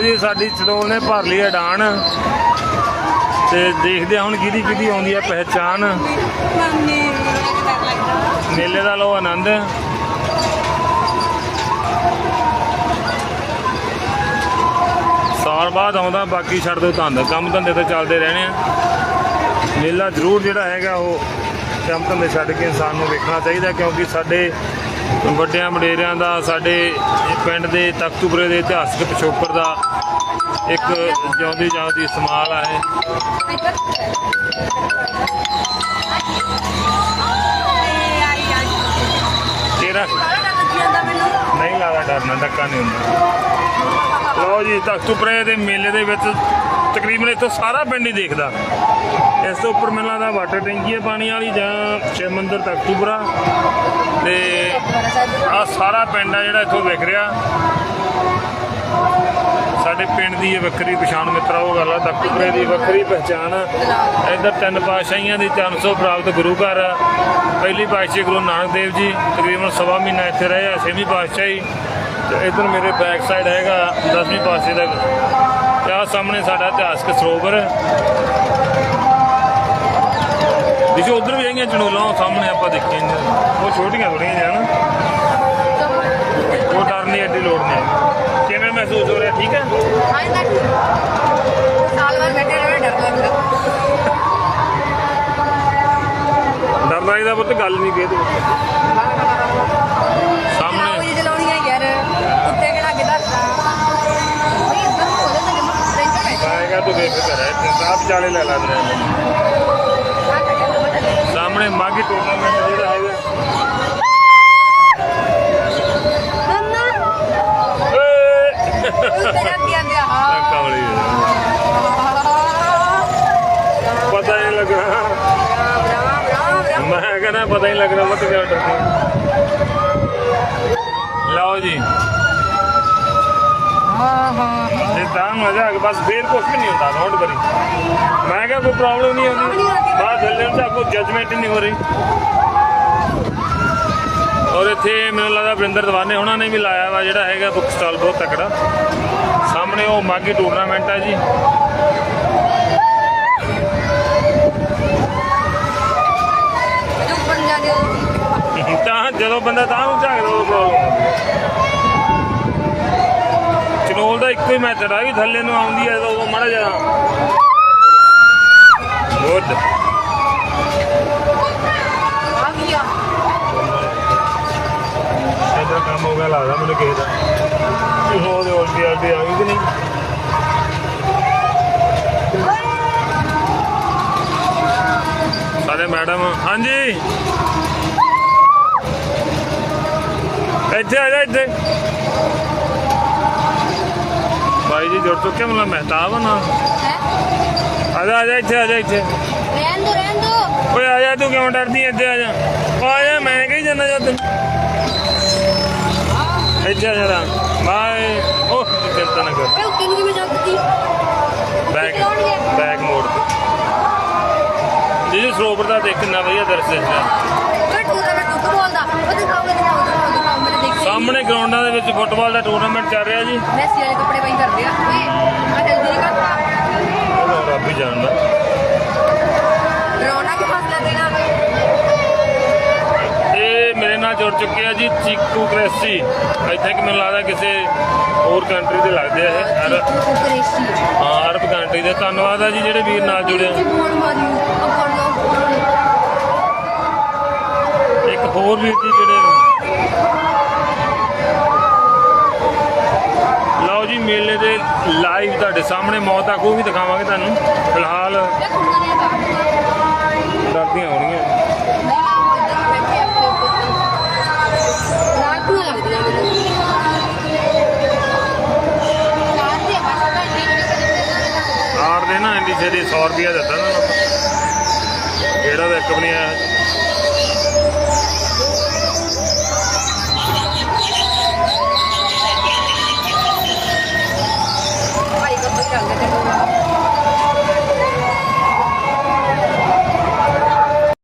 ਲਓ ਜੀ, ਸਾਡੀ ਚੜੋਲ ਨੇ ਭਰ ਲਈ ਅਡਾਨ ਤੇ ਦੇਖਦੇ ਹਾਂ ਹੁਣ ਕਿਹਦੀ ਕਿਹਦੀ ਆਉਂਦੀ ਹੈ ਪਹਿਚਾਨ ਮੇਲੇ ਦਾ ਲਓ ਆਨੰਦ। ਸਾਲ ਬਾਅਦ ਆਉਂਦਾ, ਬਾਕੀ ਛੱਡ ਦਿਓ ਧੰਦ ਕੰਮ ਧੰਦੇ ਤਾਂ ਚੱਲਦੇ ਰਹਿਣੇ ਆ। ਮੇਲਾ ਜ਼ਰੂਰ ਜਿਹੜਾ ਹੈਗਾ, ਉਹ ਕੰਮ ਧੰਦੇ ਛੱਡ ਕੇ ਇਨਸਾਨ ਨੂੰ ਵੇਖਣਾ ਚਾਹੀਦਾ, ਕਿਉਂਕਿ ਸਾਡੇ ਵੱਡਿਆਂ ਵਡੇਰਿਆਂ ਦਾ, ਸਾਡੇ ਪਿੰਡ ਦੇ ਤਖਤੂਪੁਰੇ ਦੇ ਇਤਿਹਾਸਕ ਪਿਛੋਕੜ ਦਾ ਇੱਕ ਜਿਉਂਦੀ ਜਾਂਦੀ ਸਮਾਲ ਆ ਇਹ। ਤੇਰਾ ਨਹੀਂ ਲੱਗਦਾ ਡਰਨਾ ਧੱਕਾ ਨਹੀਂ ਹੁੰਦਾ। ਲਓ ਜੀ, ਤਖਤੂਪੁਰੇ ਦੇ ਮੇਲੇ ਦੇ ਵਿੱਚ ਤਕਰੀਬਨ ਇੱਥੋਂ ਸਾਰਾ ਪਿੰਡ ਹੀ ਦੇਖਦਾ। ਇਸ ਤੋਂ ਉੱਪਰ ਮੈਨੂੰ ਲੱਗਦਾ ਵਾਟਰ ਟੈਂਕੀ ਹੈ ਪਾਣੀ ਵਾਲੀ ਜਾਂ ਸ਼ਿਵ ਮੰਦਰ ਤਖਤੂਪੁਰਾ। ਤੇ ਆ ਸਾਰਾ ਪਿੰਡ ਆ ਜਿਹੜਾ ਇੱਥੋਂ ਵਿਖ ਰਿਹਾ। ਸਾਡੇ ਪਿੰਡ ਦੀ ਇਹ ਵੱਖਰੀ ਪਛਾਣ ਮਿੱਤਰਾ, ਉਹ ਗੱਲ ਆ, ਤਖਤੂਪੁਰੇ ਦੀ ਵੱਖਰੀ ਪਛਾਣ। ਇੱਧਰ ਤਿੰਨ ਪਾਤਸ਼ਾਹੀਆਂ ਦੀ 300 ਪ੍ਰਾਪਤ ਗੁਰੂ ਘਰ ਆ। ਪਹਿਲੀ ਪਾਤਸ਼ਾਹੀ ਗੁਰੂ ਨਾਨਕ ਦੇਵ ਜੀ, ਤਕਰੀਬਨ ਸਵਾ ਮਹੀਨਾ ਇੱਥੇ ਰਹੇ ਆ, ਛੇਵੀਂ ਪਾਤਸ਼ਾਹੀ। ਤੇ ਇੱਧਰ ਮੇਰੇ ਬੈਕ ਸਾਈਡ ਹੈਗਾ 10ਵੀਂ ਪਾਤਸ਼ਾਹੀ ਦਾ ਤੇ ਆਹ ਸਾਹਮਣੇ ਸਾਡਾ ਇਤਿਹਾਸਕ ਸਰੋਵਰ ਜਿਵੇਂ ਉਧਰ ਵੀ ਹੈਗੀਆਂ ਚਣੋਲਾਂ ਉਹ ਸਾਹਮਣੇ ਆਪਾਂ ਦੇਖੀਆਂ ਉਹ ਛੋਟੀਆਂ ਥੋੜੀਆਂ ਜਿਹਾ ਨਾ। ਉਹ ਡਰ ਨਹੀਂ ਐਡੀ ਲੋੜ ਨਹੀਂ। ਕਿਵੇਂ ਮਹਿਸੂਸ ਹੋ ਰਿਹਾ? ਠੀਕ ਹੈ? ਸਾਲ ਬਾਅਦ ਬੈਠੇ ਰਹੇ ਡਰ ਲੱਗਦਾ। ਡਰ ਲੱਗਦਾ ਪੁੱਤ ਗੱਲ ਨਹੀਂ ਕਿਹਦੇ ਸਾਹਮਣੇ। ਚਲਾਉਣੀ ਹੈ ਯਾਰ? ਕੁੱਤੇ ਕਿਹੜਾ ਦੱਸਦਾ ਨਹੀਂ ਇਦਾਂ ਹੈ ਆਏਗਾ ਤੂੰ ਬੇਫਿਕਰ ਹੈ ਤੇ ਸਾਹ ਵਿਚਾਲੇ ਲੈ ਲਾ ਦੇ ਸਾਹਮਣੇ ਮਾਗੀ ਟੂਰਨਾਮੈਂਟ ਜਿਹੜਾ ਹਾਂ ਕਮਲੀ ਪਤਾ ਹੀ ਨਹੀਂ ਲੱਗ ਮੈਂ ਕਹਿੰਦਾ ਪਤਾ ਹੀ ਨਹੀਂ ਲੱਗ ਰਿਹਾ ਮਤ ਕਿਉਂ ਲਓ ਜੀ। ਤਾਂ ਮਜ਼ਾ ਆ ਬਸ ਫੇਰ ਕੁਝ ਵੀ ਨਹੀਂ ਹੁੰਦਾ ਡੋਂਟ ਵਰੀ ਮੈਂ ਕਿਹਾ ਕੋਈ ਪ੍ਰੋਬਲਮ ਨਹੀਂ ਆਉਂਦੀ। ਬਾਅਦ ਚੱਲਣ ਦਾ ਕੋਈ ਜਜਮੈਂਟ ਹੀ ਨਹੀਂ ਹੋ ਰਹੀ। ਔਰ ਇੱਥੇ ਮੈਨੂੰ ਲੱਗਦਾ ਵਰਿੰਦਰ ਦਵਾਨੇ ਉਹਨਾਂ ਨੇ ਵੀ ਲਾਇਆ ਵਾ, ਜਿਹੜਾ ਹੈਗਾ ਬੁੱਕ ਸਟਾਲ, ਬਹੁਤ ਤਕੜਾ। ਸਾਹਮਣੇ ਉਹ ਮਾਗੀ ਟੂਰਨਾਮੈਂਟ ਆ ਜੀ। ਤਾਂ ਜਦੋਂ ਬੰਦਾ ਤਾਂ ਨੂੰ ਝਾਕਦਾ ਉਹ ਪ੍ਰੋਬਲਮ ਚਨੋਲ ਦਾ ਇੱਕੋ ਹੀ ਮੈਥਡ ਆ ਵੀ ਥੱਲੇ ਨੂੰ ਆਉਂਦੀ ਹੈ ਤਾਂ ਉਦੋਂ ਮਾੜਾ ਜਿਹਾ ਗੁੱਡ ਆ ਗਿਆ ਇਧਰ ਕੰਮ ਹੋ ਗਿਆ ਲੱਗਦਾ ਮੈਨੂੰ ਕਿਸੇ ਦਾ। ਉਹਦੇ ਉਲਟੀ ਆਲਟੀ ਆ ਗਈ ਕਿ ਨਹੀਂ? ਸਾਡੇ ਮੈਡਮ ਹਾਂਜੀ। ਇੱਥੇ ਆ ਜਾ ਇੱਥੇ। ਭਾਈ ਜੀ ਜੁੜ ਚੁੱਕੇ ਮਤਲਬ ਮਹਿਤਾਬ ਨਾ? ਆ ਜਾ ਆ ਜਾ ਇੱਥੇ ਆ ਜਾ ਇੱਥੇ। ਰਹਿਣ ਦੋ ਰਹਿਣ ਦੋ। ਓਏ ਆ ਜਾ ਤੂੰ ਕਿਉਂ ਡਰਦੀ ਐ ਇੱਥੇ ਆ ਜਾ। ਉਹ ਆ ਜਾ ਮੈਂ ਕਹੀ ਜਾਂਦਾ ਜਾ ਤੈਨੂੰ। ਇੱਥੇ ਆ ਜਾ ਬਾਏ। ਉਹ ਚਿੰਤਾ ਨਾ ਕਰ ਓਏ ਉੱਤੇ ਨੂੰ ਕਿਵੇਂ ਜਾਂਦੀ ਬੈਕ ਬੈਕ ਮੋੜ ਤੇ। ਜੀ ਸਰੋਵਰ ਦਾ ਦੇਖ ਕਿੰਨਾ ਵਧੀਆ ਦਰਸ਼ ਹੈ। ਸਾਹਮਣੇ ਗਰਾਊਂਡਾਂ ਦੇ ਵਿੱਚ ਫੁੱਟਬਾਲ ਦਾ ਟੂਰਨਾਮੈਂਟ ਚੱਲ ਰਿਹਾ ਜੀ। ਮੈਸੀ ਵਾਲੇ ਕੱਪੜੇ ਪਾਈ ਕਰਦੇ ਆ। ਆ ਜਲਦੀ ਨਹੀਂ ਕਰਦਾ। ਉਹ ਰੱਬ ਹੀ ਜਾਣਦਾ। ਜੁੜ ਚੁੱਕੇ ਆ ਜੀ ਚੀਕੂ ਕ੍ਰੈਸੀ। ਇੱਥੇ ਕਿ ਮੈਨੂੰ ਲੱਗਦਾ ਕਿਸੇ ਹੋਰ ਕੰਟਰੀ ਦੇ ਲੱਗਦੇ ਆ ਇਹ ਅਰ- ਹਾਂ ਅਰਬ ਕੰਟਰੀ ਦੇ। ਧੰਨਵਾਦ ਆ ਜੀ ਜਿਹੜੇ ਵੀਰ ਨਾਲ ਜੁੜੇ ਆ। ਇੱਕ ਹੋਰ ਵੀਰ ਜੀ ਜਿਹੜੇ ਲਓ ਜੀ ਮੇਲੇ ਦੇ ਲਾਈਵ ਤੁਹਾਡੇ ਸਾਹਮਣੇ ਮੌਤ ਦਾ ਖੂਹ ਵੀ ਦਿਖਾਵਾਂਗੇ ਤੁਹਾਨੂੰ। ਫਿਲਹਾਲ ਡਰਦੀਆਂ ਹੋਣੀਆਂ ਨਹੀਂ ਆੜ ਦੇ ਨਾ ਇੰਡੀ ਛੇਦੀ 100 ਰੁਪਿਆ ਦਿੱਤਾ ਨਾ। ਜਿਹੜਾ ਤਾਂ ਇੱਕ ਵੀ ਨਹੀਂ ਆਇਆ।